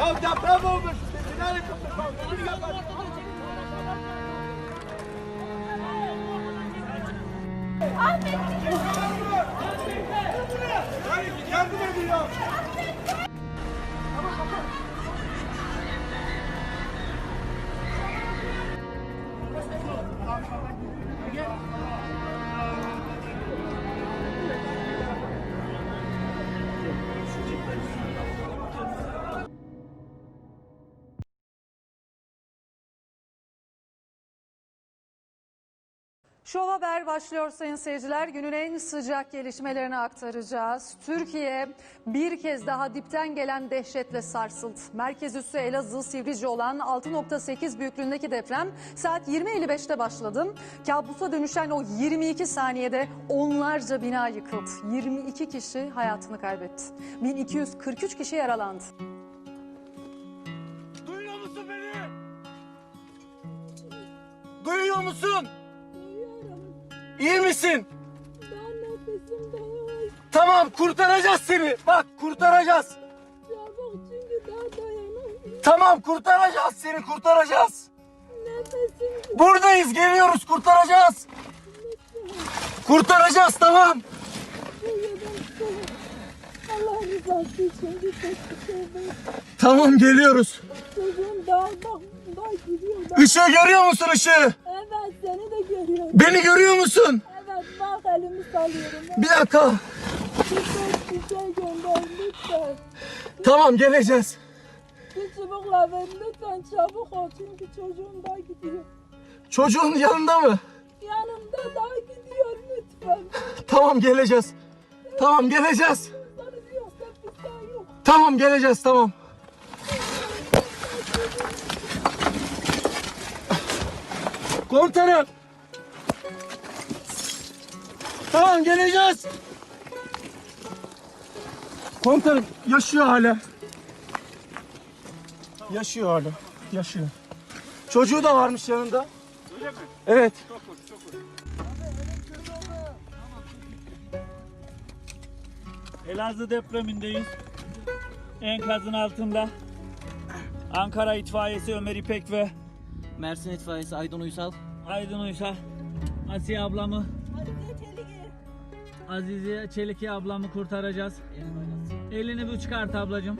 Ya deprem olmuş. Nereye kapatmam? Nereye kapatmam? Ahmet! Gel buraya! Gel buraya! Şov Haber başlıyor sayın seyirciler. Günün en sıcak gelişmelerini aktaracağız. Türkiye bir kez daha dipten gelen dehşetle sarsıldı. Merkez üssü Elazığ Sivrice olan 6.8 büyüklüğündeki deprem saat 20.55'te başladı. Kabusa dönüşen o 22 saniyede onlarca bina yıkıldı. 22 kişi hayatını kaybetti. 1243 kişi yaralandı. Duyuyor musun beni? Duyuyor musun? İyi misin? Ben nefesim dayanamaz. Tamam kurtaracağız seni. Bak kurtaracağız. Çabuk çünkü daha dayanamıyorum. Tamam kurtaracağız seni kurtaracağız. Nefesim Buradayız geliyoruz kurtaracağız. Kurtaracağız tamam. Allah rızası için bir tek şey. Tamam geliyoruz. Çocuğum daha bak daha gidiyor. Bak. Işığı görüyor musun ışığı? Seni de görüyorum. Beni görüyor musun? Evet bak elimi sallıyorum. Ben Bir dakika. tek bir şey gönder lütfen. Tamam geleceğiz. Bir çubukla ver lütfen çabuk ol çünkü çocuğum daha gidiyor. Çocuğun yanında mı? Yanımda daha gidiyor lütfen. Tamam geleceğiz. Tamam geleceğiz. Sarı yoksa bir şey yok. Tamam geleceğiz tamam. Komutanım. Tamam geleceğiz. Komutanım yaşıyor hala. Yaşıyor hala. Yaşıyor. Çocuğu da varmış yanında. Öyle mi? Evet. Elazığ depremindeyiz. Enkazın altında. Ankara itfaiyesi Ömer İpek ve Mersin itfaiyesi Aydın Uysal. Aydın Uysal. Asiye ablamı, Azize Çeliki ablamı kurtaracağız. Elini bir çıkart ablacığım.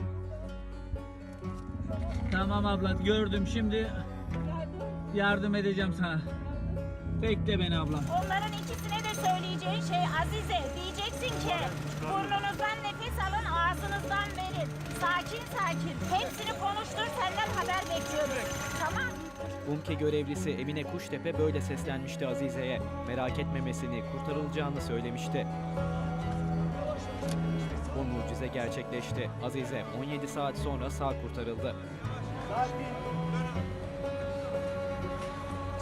Tamam abla gördüm şimdi yardım edeceğim sana. Bekle beni ablam. Onların ikisine de söyleyeceğin şey Azize. Diyeceksin ki burnunuzdan nefes alın ağzınızdan verin. Sakin sakin. Hepsini konuştur senden haber bekliyoruz. UMKE görevlisi Emine Kuştepe böyle seslenmişti Azize'ye. Merak etmemesini, kurtarılacağını söylemişti. Bu mucize gerçekleşti. Azize 17 saat sonra sağ kurtarıldı.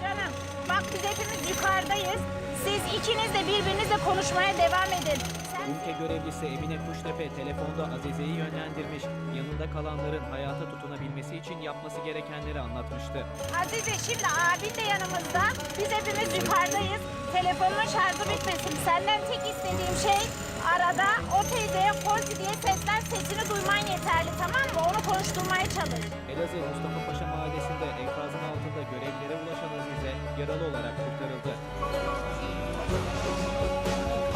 Canım bak biz hepimiz yukarıdayız. Siz ikiniz de birbirinizle konuşmaya devam edin. UMKE görevlisi Emine Kuştepe telefonda Azize'yi yönlendirmiş, yanında kalanların hayata tutunabilmesi için yapması gerekenleri anlatmıştı. Azize şimdi abin de yanımızda. Biz hepimiz yukarıdayız. Telefonun şarjı bitmesin. Senden tek istediğim şey arada o teyzeye Korsi diye seslen sesini duyman yeterli tamam mı? Onu konuşturmaya çalış. Elazığ Mustafa Paşa mahallesinde enkazın altında görevlere ulaşan Azize yaralı olarak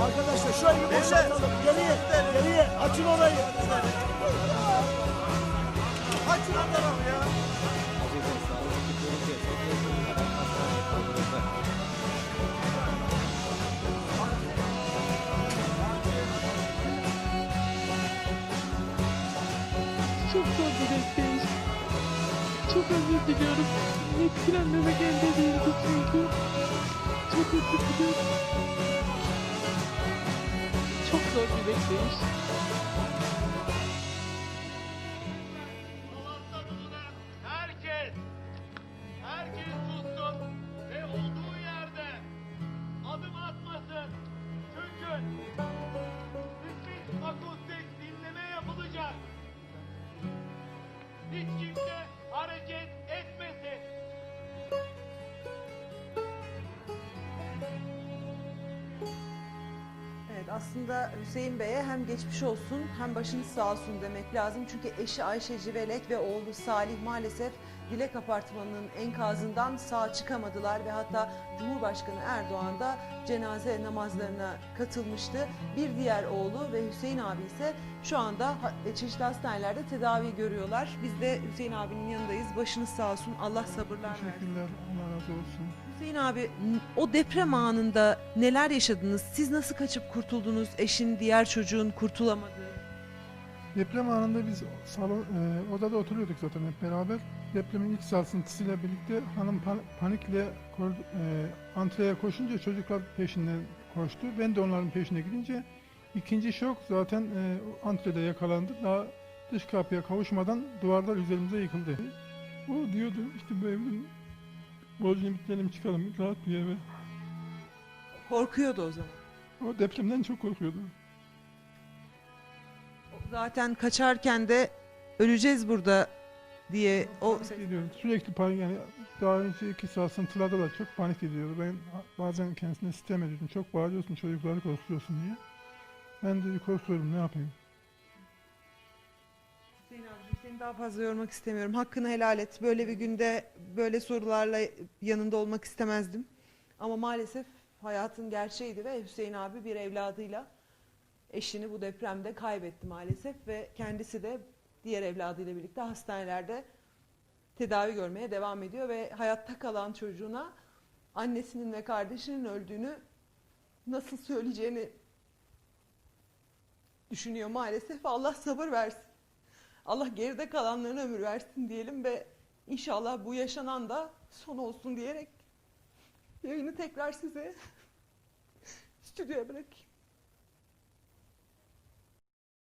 Arkadaşlar şöyle bir boşaltalım. Geriye, geriye. Açın orayı. Açın o tarafı ya. Çok zor bir bekleyiş. Çok özür diliyorum. Etkilenmemek elde değildi çünkü. Çok özür diliyorum. Çok zor bir bekleyiş. Herkes, herkes sussun ve olduğu yerde adım atmasın. Çünkü sismik akustik dinleme yapılacak. Hiç kimse aslında Hüseyin Bey'e hem geçmiş olsun hem başınız sağ olsun demek lazım. Çünkü eşi Ayşe Civelek ve oğlu Salih maalesef Dilek Apartmanı'nın enkazından sağ çıkamadılar ve hatta Cumhurbaşkanı Erdoğan da cenaze namazlarına katılmıştı. Bir diğer oğlu ve Hüseyin abi ise şu anda ha- çeşitli hastanelerde tedavi görüyorlar. Biz de Hüseyin abinin yanındayız. Başınız sağ olsun. Allah sabırlar versin. Teşekkürler. Allah razı olsun. Hüseyin abi o deprem anında neler yaşadınız? Siz nasıl kaçıp kurtuldunuz? Eşin, diğer çocuğun kurtulamadığı. Deprem anında biz salon, e, odada oturuyorduk zaten hep beraber. Depremin ilk sarsıntısıyla birlikte hanım pa- panikle e, antreye koşunca çocuklar peşinden koştu. Ben de onların peşine gidince ikinci şok zaten e, antrede yakalandı. Daha dış kapıya kavuşmadan duvarlar üzerimize yıkıldı. O diyordu işte bu evin borcunu bitirelim çıkalım rahat bir eve. Korkuyordu o zaman. O depremden çok korkuyordu. Zaten kaçarken de öleceğiz burada diye o panik ediyordu. Sürekli panik yani daha önceki sarsıntılarda da çok panik ediyordu. Ben bazen kendisine sitem ediyordum. Çok bağırıyorsun çocukları korkutuyorsun diye. Ben de korkuyorum ne yapayım. Seni daha fazla yormak istemiyorum. Hakkını helal et. Böyle bir günde böyle sorularla yanında olmak istemezdim. Ama maalesef hayatın gerçeğiydi ve Hüseyin abi bir evladıyla eşini bu depremde kaybetti maalesef ve kendisi de diğer evladıyla birlikte hastanelerde tedavi görmeye devam ediyor ve hayatta kalan çocuğuna annesinin ve kardeşinin öldüğünü nasıl söyleyeceğini düşünüyor maalesef. Allah sabır versin. Allah geride kalanlarına ömür versin diyelim ve inşallah bu yaşanan da son olsun diyerek yayını tekrar size stüdyoya bırakayım.